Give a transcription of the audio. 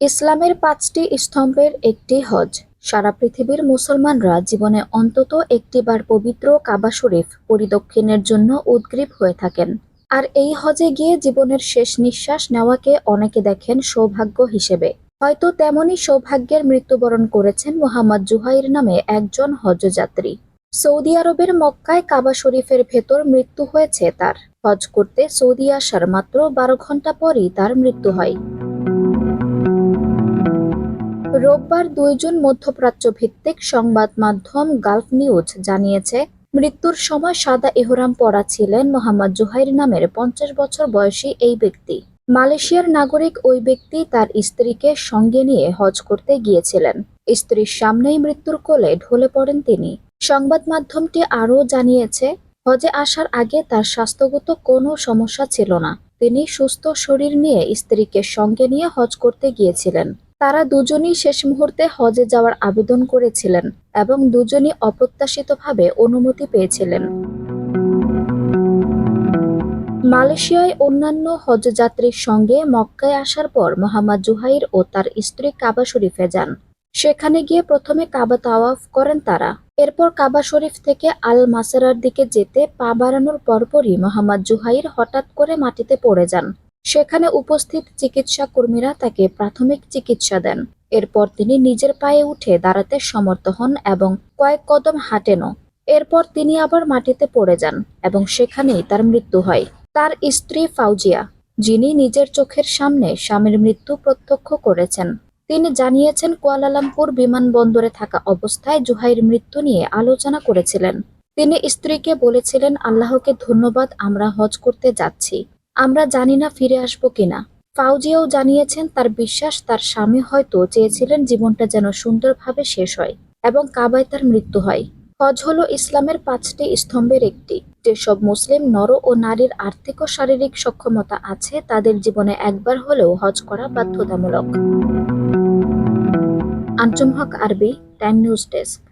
ইসলামের পাঁচটি স্তম্ভের একটি হজ। সারা পৃথিবীর মুসলমানরা জীবনে অন্তত একটিবার পবিত্র কাবা শরীফ পরিদক্ষিণের জন্য উদ্গ্রীব হয়ে থাকেন। আর এই হজে গিয়ে জীবনের শেষ নিঃশ্বাস নেওয়াকে অনেকে দেখেন সৌভাগ্য হিসেবে। হয়তো তেমনই সৌভাগ্যের মৃত্যুবরণ করেছেন মোহাম্মদ জুহাইর নামে একজন হজযাত্রী। সৌদি আরবের মক্কায় কাবা শরীফের ভেতর মৃত্যু হয়েছে তার। হজ করতে সৌদি আসার মাত্র বারো ঘণ্টা পরই তার মৃত্যু হয়। রোববার দুইজন মধ্যপ্রাচ্য ভিত্তিক সংবাদ মাধ্যম গালফ নিউজ জানিয়েছে, মৃত্যুর সময় সাদা এহরাম পরা ছিলেন মোহাম্মদ জুহাইর নামের পঞ্চাশ বছর বয়সী এই ব্যক্তি। মালয়েশিয়ার নাগরিক ওই ব্যক্তি তার স্ত্রীকে সঙ্গে নিয়ে হজ করতে গিয়েছিলেন। স্ত্রীর সামনেই মৃত্যুর কোলে ঢলে পড়েন তিনি। সংবাদ মাধ্যমটি আরও জানিয়েছে, হজে আসার আগে তার স্বাস্থ্যগত কোনো সমস্যা ছিল না। তিনি সুস্থ শরীর নিয়ে স্ত্রীকে সঙ্গে নিয়ে হজ করতে গিয়েছিলেন। তারা দুজনই শেষ মুহূর্তে হজে যাওয়ার আবেদন করেছিলেন এবং দুজনই অপ্রত্যাশিতভাবে অনুমতি পেয়েছিলেন। মালয়েশিয়ায় অন্যান্য হজযাত্রীর সঙ্গে মক্কায় আসার পর মোহাম্মদ জুহাইর ও তার স্ত্রী কাবা শরীফে যান। সেখানে গিয়ে প্রথমে কাবা তাওয়াফ করেন তারা। এরপর কাবা শরীফ থেকে আল মাসেরার দিকে যেতে পা বাড়ানোর পরপরই মোহাম্মদ জুহাইর হঠাৎ করে মাটিতে পড়ে যান। সেখানে উপস্থিত চিকিৎসা কর্মীরা তাকে প্রাথমিক চিকিৎসা দেন। এরপর তিনি নিজের পায়ে উঠে দাঁড়াতে সমর্থ হন এবং কয়েক কদম হাঁটেনও এরপর তিনি আবার মাটিতে পড়ে যান এবং সেখানেই তার মৃত্যু হয়। তার স্ত্রী ফাউজিয়া, যিনি নিজের চোখের সামনে স্বামীর মৃত্যু প্রত্যক্ষ করেছেন, তিনি জানিয়েছেন কুয়ালালামপুর বিমানবন্দরে থাকা অবস্থায় জুহাইর মৃত্যু নিয়ে আলোচনা করেছিলেন। তিনি স্ত্রীকে বলেছিলেন, আল্লাহকে ধন্যবাদ, আমরা হজ করতে যাচ্ছি। আমরা জানি না ফিরে আসব কিনা। ফাউজিয়াও জানিয়েছেন তার বিশ্বাস তার স্বামী হয়তো চেয়েছিলেন জীবনটা যেন সুন্দরভাবে শেষ হয় এবং কাবায় তার মৃত্যু হয়। হজ হলো ইসলামের পাঁচটি স্তম্ভের একটি। যেসব মুসলিম নর ও নারীর আর্থিক ও শারীরিক সক্ষমতা আছে, তাদের জীবনে একবার হলেও হজ করা বাধ্যতামূলক। আঞ্চুম হক আরবি, টাইম নিউজ ডেস্ক।